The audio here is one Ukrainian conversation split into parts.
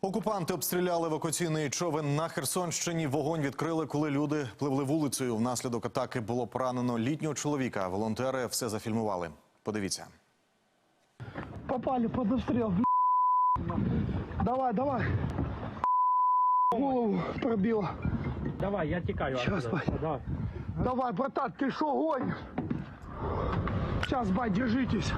Окупанти обстріляли евакуаційний човен на Херсонщині. Вогонь відкрили, коли люди пливли вулицею. Внаслідок атаки було поранено літнього чоловіка. Волонтери все зафільмували. Подивіться. Попали под обстрел. бля. Давай, давай. Голову пробило. Давай, я тікаю. Щас, Давай. Давай, братан, ты шо гонишь? Сейчас, бать, держитесь.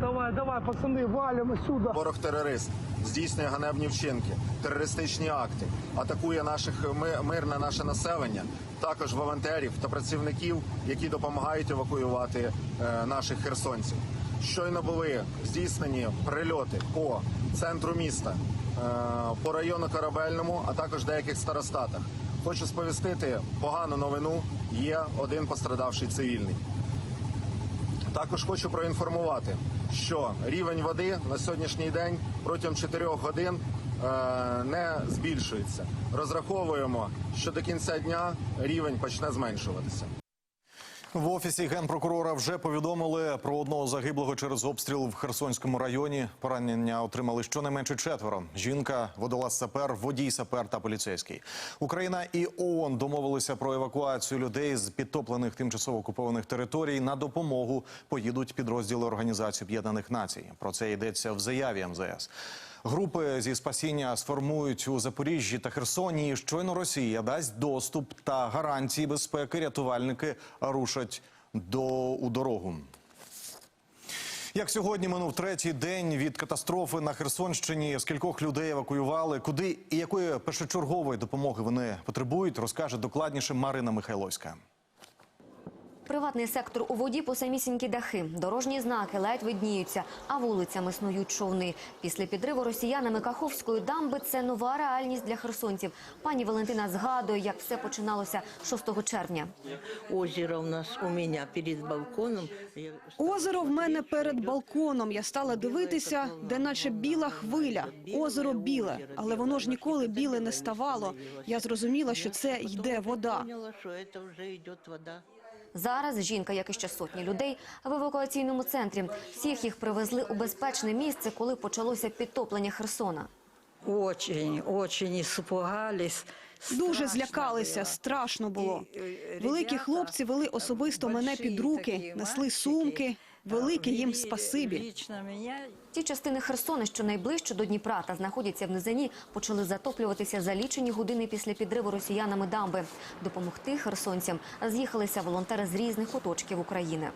Давай, давай, пацаны, валим отсюда. Ворог терорист здійснює ганебні вчинки, терористичні акти, атакує наших мирне наше населення, також волонтерів та працівників, які допомагають евакуювати е, наших херсонців. Щойно були здійснені прильоти по центру міста, е, по району Корабельному, а також деяких старостатах. Хочу сповістити погану новину. Є один пострадавший цивільний. Також хочу проінформувати, що рівень води на сьогоднішній день протягом 4 годин е, не збільшується. Розраховуємо, що до кінця дня рівень почне зменшуватися. В офісі генпрокурора вже повідомили про одного загиблого через обстріл в Херсонському районі. Поранення отримали щонайменше четверо. Жінка, водолаз сапер, водій сапер та поліцейський. Україна і ООН домовилися про евакуацію людей з підтоплених тимчасово окупованих територій. На допомогу поїдуть підрозділи Організації Об'єднаних Націй. Про це йдеться в заяві МЗС. Групи зі спасіння сформують у Запоріжжі та Херсоні. Щойно Росія дасть доступ та гарантії безпеки. Рятувальники рушать до у дорогу. Як сьогодні минув третій день від катастрофи на Херсонщині, скількох людей евакуювали, куди і якої першочергової допомоги вони потребують, розкаже докладніше Марина Михайловська. Приватний сектор у воді по самісінькі дахи. Дорожні знаки ледь видніються, а вулицями снують човни. Після підриву росіянами Каховської дамби це нова реальність для херсонців. Пані Валентина згадує, як все починалося 6 червня. Озеро у нас у меня перед балконом. Озеро в мене перед балконом. Я стала дивитися, де наче біла хвиля. Озеро біле, але воно ж ніколи біле не ставало. Я зрозуміла, що це йде вода. Зараз жінка, як і ще сотні людей, в евакуаційному центрі. Всіх їх привезли у безпечне місце, коли почалося підтоплення Херсона. Очень, очень испугались. Дуже злякалися, страшно було. Е, Великі хлопці вели особисто мене під руки, несли сумки. Велике їм вели спасибі. Лично меня Ті частини Херсона, що найближче до Дніпра та знаходяться в низині, почали затоплюватися за лічені години після підриву росіянами дамби. Допомогти херсонцям з'їхалися волонтери з різних куточків України.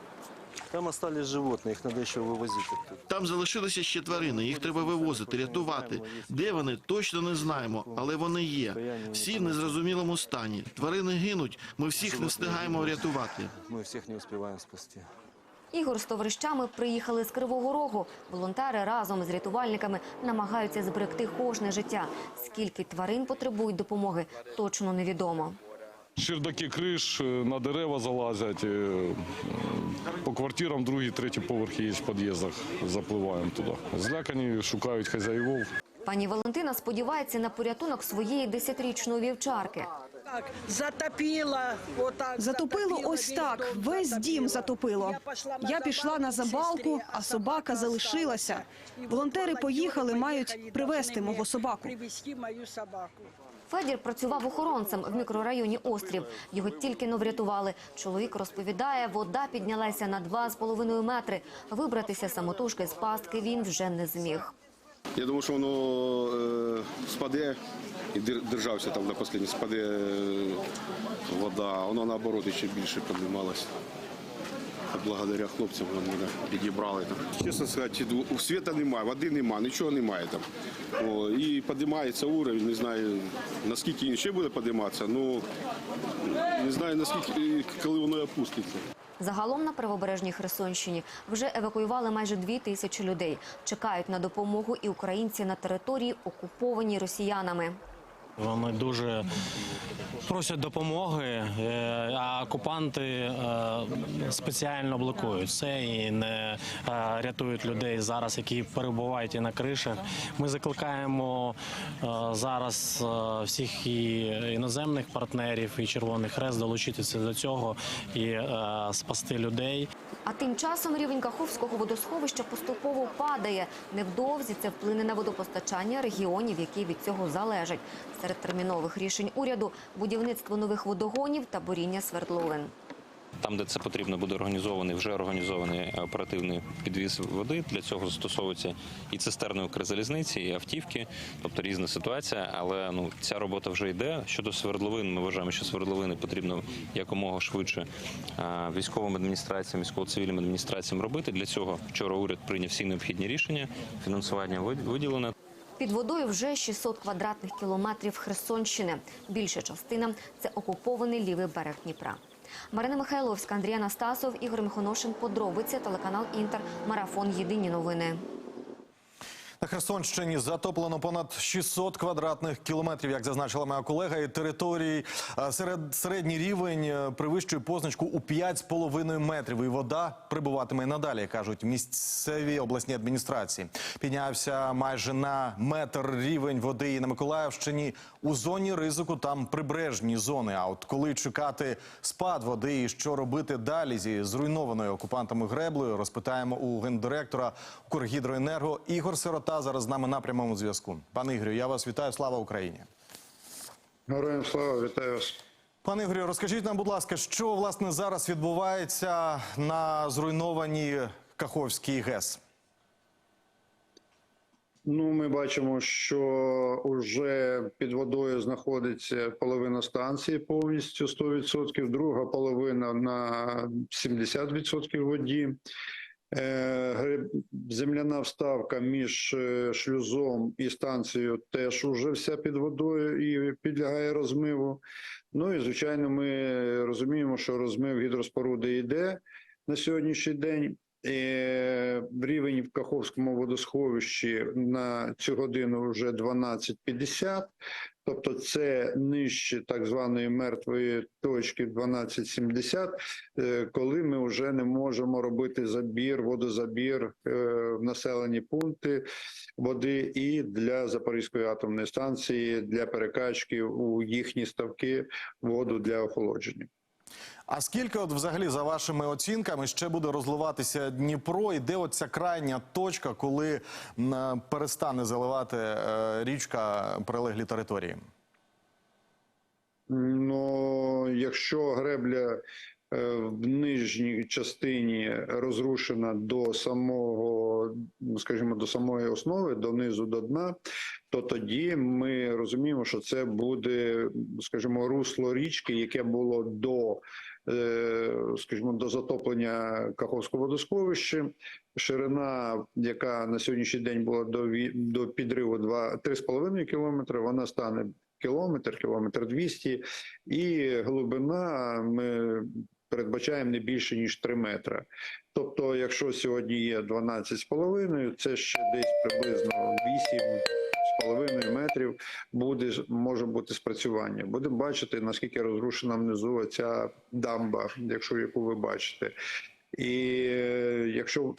Там остались животные, их надо еще вывозить. оттуда. Там залишилися ще тварини. Їх треба вивозити, рятувати. Де вони точно не знаємо, але вони є. Всі в незрозумілому стані. Тварини гинуть. Ми всіх не встигаємо врятувати. Мы всех не успеваем спасти. Ігор з товаришами приїхали з Кривого Рогу. Волонтери разом з рятувальниками намагаються зберегти кожне життя. Скільки тварин потребують допомоги, точно невідомо. Чердаки криш е, на дерева залазять. е, По квартирам другий, третій поверхи є в під'їздах. Запливаємо туди. Злякані шукають хазяївов. Пані Валентина сподівається на порятунок своєї десятирічної вівчарки. Так затопило. Вот так Затопило ось так, весь дім затопило. Я пішла на забалку, а собака залишилася. Волонтери поїхали, мають привезти мого собаку. Привезти мою собаку. Федір працював охоронцем в мікрорайоні Острів. Його тільки но врятували. Чоловік розповідає, вода піднялася на 2,5 метри. Вибратися самотужки з пастки він вже не зміг. Я думаю, що воно е, спаде і держався там до останнього, спаде е, вода, воно наоборот ще більше піднімалося. Благодаря хлопцям вони мене підібрали там. Чесно сказати, світа немає, води немає, нічого немає там. О, і піднімається уровень, не знаю наскільки він ще буде підніматися, ну не знаю наскільки, коли воно опуститься. Загалом на правобережній Херсонщині вже евакуювали майже дві тисячі людей. Чекають на допомогу і українці на території, окупованій росіянами. Вони дуже просять допомоги, е, а окупанти е, спеціально блокують це і не е, рятують людей зараз, які перебувають і на кришах. Ми закликаємо зараз всіх і іноземних партнерів, і Червоний Хрест долучитися до цього і спасти людей. А тим часом рівень Каховського водосховища поступово падає. Невдовзі це вплине на водопостачання регіонів, які від цього залежать. Серед термінових рішень уряду – будівництво нових водогонів та буріння свердловин. Там, де це потрібно, буде організований вже організований оперативний підвіз води. Для цього застосовуються і цистерни Укрзалізниці, і автівки, тобто різна ситуація. Але ну ця робота вже йде. Щодо свердловин, ми вважаємо, що свердловини потрібно якомога швидше військовим адміністраціям, військово-цивільним адміністраціям робити. Для цього вчора уряд прийняв всі необхідні рішення. Фінансування вид- виділено. Під водою вже 600 квадратних кілометрів Херсонщини. Більша частина – це окупований лівий берег Дніпра. Марина Михайловська, Андрій Анастасов, Ігор Михоношин. Подробиці, телеканал «Інтер», Марафон. Єдині новини. Херсонщині затоплено понад 600 квадратних кілометрів, як зазначила моя колега, і території е, серед середній рівень е, перевищує позначку у 5,5 метрів. І вода прибуватиме надалі, кажуть місцеві обласні адміністрації. Піднявся майже на метр рівень води і на Миколаївщині. У зоні ризику там прибережні зони. А от коли чекати спад води і що робити далі зі зруйнованою окупантами греблею, розпитаємо у гендиректора Укргідроенерго Ігор Сирота. Зараз з нами на прямому зв'язку. Пане Ігорю, я вас вітаю. Слава Україні. Героям слава, вітаю вас. Пане Ігорю, розкажіть нам, будь ласка, що власне зараз відбувається на зруйнованій Каховській ГЕС? Ну, ми бачимо, що вже під водою знаходиться половина станції повністю 100%, друга половина на 70% воді. Е, Земляна вставка між е, шлюзом і станцією теж уже вся під водою і підлягає розмиву. Ну і звичайно, ми розуміємо, що розмив гідроспоруди йде на сьогоднішній день. Рівень в Каховському водосховищі на цю годину вже 12,50, тобто це нижче так званої мертвої точки 12,70, е, коли ми вже не можемо робити забір, водозабір е, в населені пункти води і для Запорізької атомної станції для перекачки у їхні ставки воду для охолодження. А скільки, от взагалі, за вашими оцінками, ще буде розливатися Дніпро, і де от ця крайня точка, коли м, перестане заливати е, річка прилеглі території? Ну, якщо гребля е, в нижній частині розрушена до самого, ну, скажімо, до самої основи, до низу, до дна, то тоді ми розуміємо, що це буде, скажімо, русло річки, яке було до, е, скажімо, до затоплення Каховського водосховища. Ширина, яка на сьогоднішній день була до, до підриву 2, 3,5 кілометри, вона стане кілометр, кілометр 200, і глибина ми передбачаємо не більше ніж 3 метри. Тобто, якщо сьогодні є 12,5, це ще десь приблизно 8,5 метрів буде може бути спрацювання. Будемо бачити наскільки розрушена внизу ця дамба, якщо яку ви бачите. І е, якщо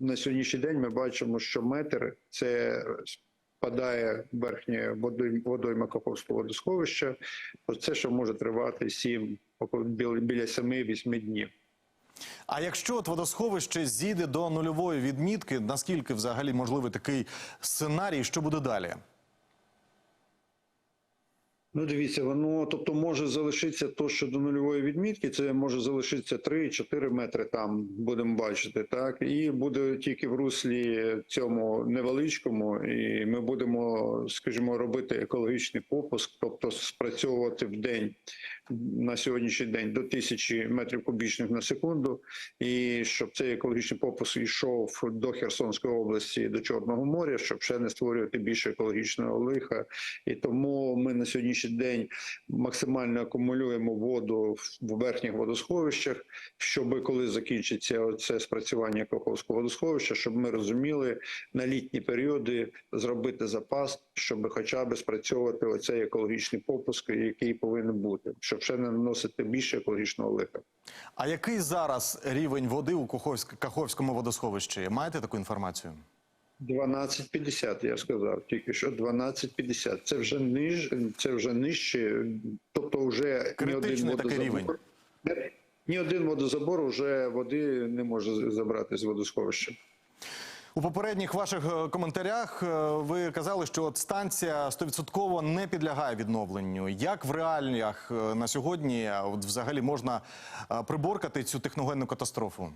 на сьогоднішній день ми бачимо, що метр це спадає верхнє водой- водойма Каховського водосховища, то це що може тривати 7, біля біля 7-8 днів. А якщо от водосховище зійде до нульової відмітки, наскільки взагалі можливий такий сценарій, що буде далі? Ну, дивіться, воно тобто може залишитися то, що до нульової відмітки, це може залишитися 3-4 метри там, будемо бачити, так і буде тільки в руслі цьому невеличкому, і ми будемо, скажімо, робити екологічний попуск, тобто спрацьовувати в день на сьогоднішній день до тисячі метрів кубічних на секунду, і щоб цей екологічний попуск йшов до Херсонської області, до Чорного моря, щоб ще не створювати більше екологічного лиха. І тому ми на сьогоднішній день максимально акумулюємо воду в верхніх водосховищах, щоб коли закінчиться це спрацювання Каховського водосховища, щоб ми розуміли на літні періоди зробити запас, щоб хоча б спрацьовувати оцей екологічний попуск, який повинен бути, щоб ще не наносити більше екологічного лиха. А який зараз рівень води у Каховськ- Каховському водосховищі? Маєте таку інформацію? 12,50, я сказав тільки що 12,50. Це вже ниж, це вже нижче, тобто вже ні один такий водозабор, ні один водозабор вже води не може забрати з водосховища. У попередніх ваших е, коментарях е, ви казали, що от станція 100% не підлягає відновленню. Як в реаліях е, на сьогодні от взагалі можна приборкати цю техногенну катастрофу?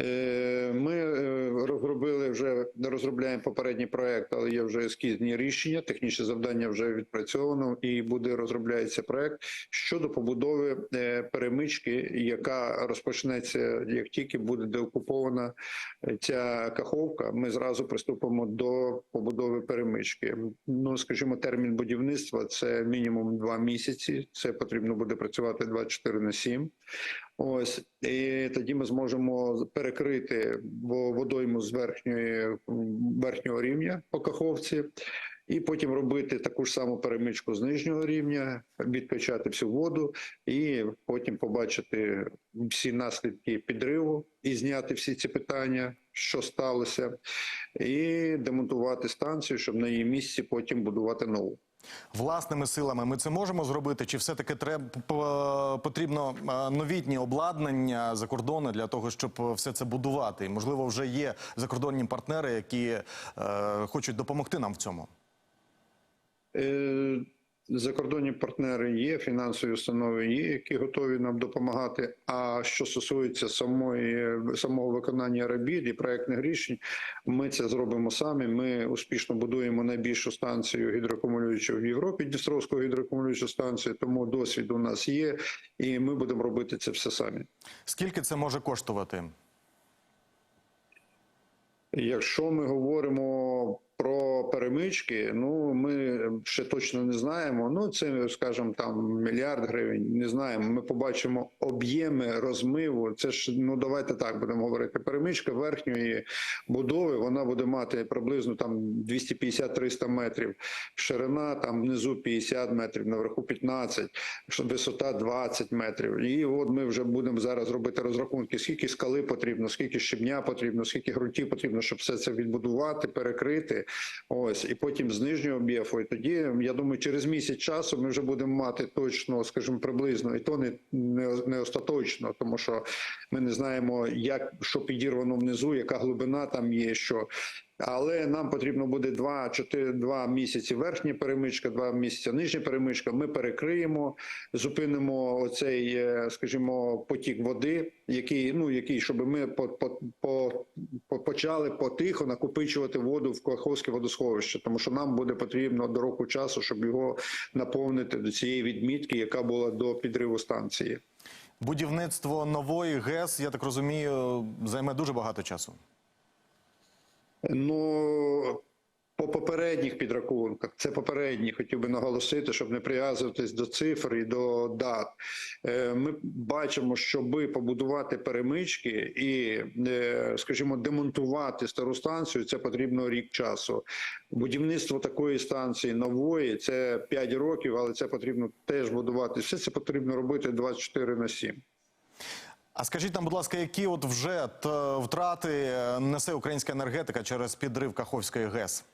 Е, Ми е, розробили вже розробляємо попередній проект, але є вже ескізні рішення. Технічне завдання вже відпрацьовано і буде розробляється проект щодо побудови е, перемички, яка розпочнеться як тільки буде деокупована ця каховка. Ми зразу приступимо до побудови перемички. Ну скажімо, термін будівництва це мінімум два місяці. Це потрібно буде працювати 24 на 7. Ось і тоді ми зможемо перекрити во- водойму з верхньої верхнього рівня по каховці, і потім робити таку ж саму перемичку з нижнього рівня, відкачати всю воду, і потім побачити всі наслідки підриву і зняти всі ці питання, що сталося, і демонтувати станцію, щоб на її місці потім будувати нову. Власними силами ми це можемо зробити? Чи все-таки треба потрібно новітні обладнання за кордони для того, щоб все це будувати? І, можливо, вже є закордонні партнери, які е, хочуть допомогти нам в цьому. Е, Закордонні партнери є, фінансові установи є, які готові нам допомагати. А що стосується самої самого виконання робіт і проектних рішень, ми це зробимо самі. Ми успішно будуємо найбільшу станцію гідроакумулюючу в Європі, Дністровську гідроакумулюючу станцію. Тому досвід у нас є, і ми будемо робити це все самі. Скільки це може коштувати? Якщо ми говоримо про перемички, ну ми ще точно не знаємо. Ну це скажімо, там мільярд гривень. Не знаємо. Ми побачимо об'єми розмиву. Це ж ну давайте так будемо говорити. Перемичка верхньої будови вона буде мати приблизно там 250-300 метрів. Ширина там внизу 50 метрів, наверху 15, висота 20 метрів. І от ми вже будемо зараз робити розрахунки, скільки скали потрібно, скільки щебня потрібно, скільки ґрунтів потрібно, щоб все це відбудувати, перекрити. Ось і потім з нижнього БІФу. І тоді я думаю, через місяць часу ми вже будемо мати точно, скажімо, приблизно, і то не, не, не остаточно, тому що ми не знаємо, як що підірвано внизу, яка глибина там є, що. Але нам потрібно буде 2, 4, 2 місяці верхня перемичка, 2 місяці нижня перемичка. Ми перекриємо, зупинимо оцей, е, скажімо, потік води, який ну який, щоб ми по, по, по- почали потихо накопичувати воду в Каховське водосховище, тому що нам буде потрібно до року часу, щоб його наповнити до цієї відмітки, яка була до підриву станції. Будівництво нової ГЕС, я так розумію, займе дуже багато часу. Ну по попередніх підрахунках, це попередні, хотів би наголосити, щоб не прив'язуватись до цифр і до дат. Е, Ми бачимо, щоби побудувати перемички і, е, скажімо, демонтувати стару станцію, це потрібно рік часу. Будівництво такої станції нової це 5 років, але це потрібно теж будувати. Все це потрібно робити 24 на 7. А скажіть нам, будь ласка, які от вже втрати е, несе українська енергетика через підрив Каховської ГЕС?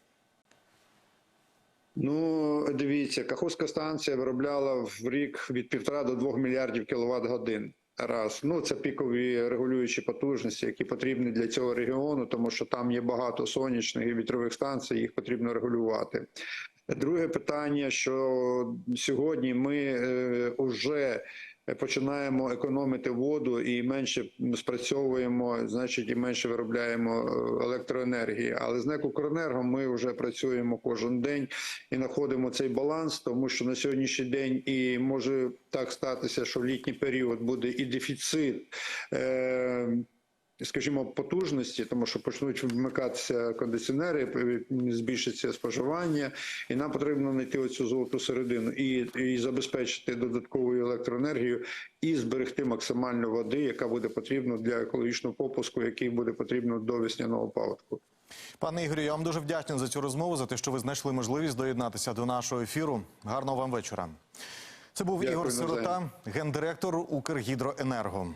Ну, дивіться, Каховська станція виробляла в рік від півтора до двох мільярдів кіловат годин. Раз, ну це пікові регулюючі потужності, які потрібні для цього регіону, тому що там є багато сонячних і вітрових станцій, їх потрібно регулювати. Друге питання: що сьогодні ми вже починаємо економити воду і менше спрацьовуємо, значить, і менше виробляємо е, електроенергії. Але з НЕК «Укренерго» ми вже працюємо кожен день і знаходимо цей баланс, тому що на сьогоднішній день і може так статися, що в літній період буде і дефіцит. Е- скажімо, потужності, тому що почнуть вмикатися кондиціонери, збільшиться споживання, і нам потрібно знайти оцю золоту середину і, і забезпечити додатковою електроенергію і зберегти максимально води, яка буде потрібна для екологічного попуску, який буде потрібно до весняного паводку. Пане Ігорю, я вам дуже вдячний за цю розмову, за те, що ви знайшли можливість доєднатися до нашого ефіру. Гарного вам вечора. Це був Дякую, Ігор. Сирота, гендиректор Укргідроенерго.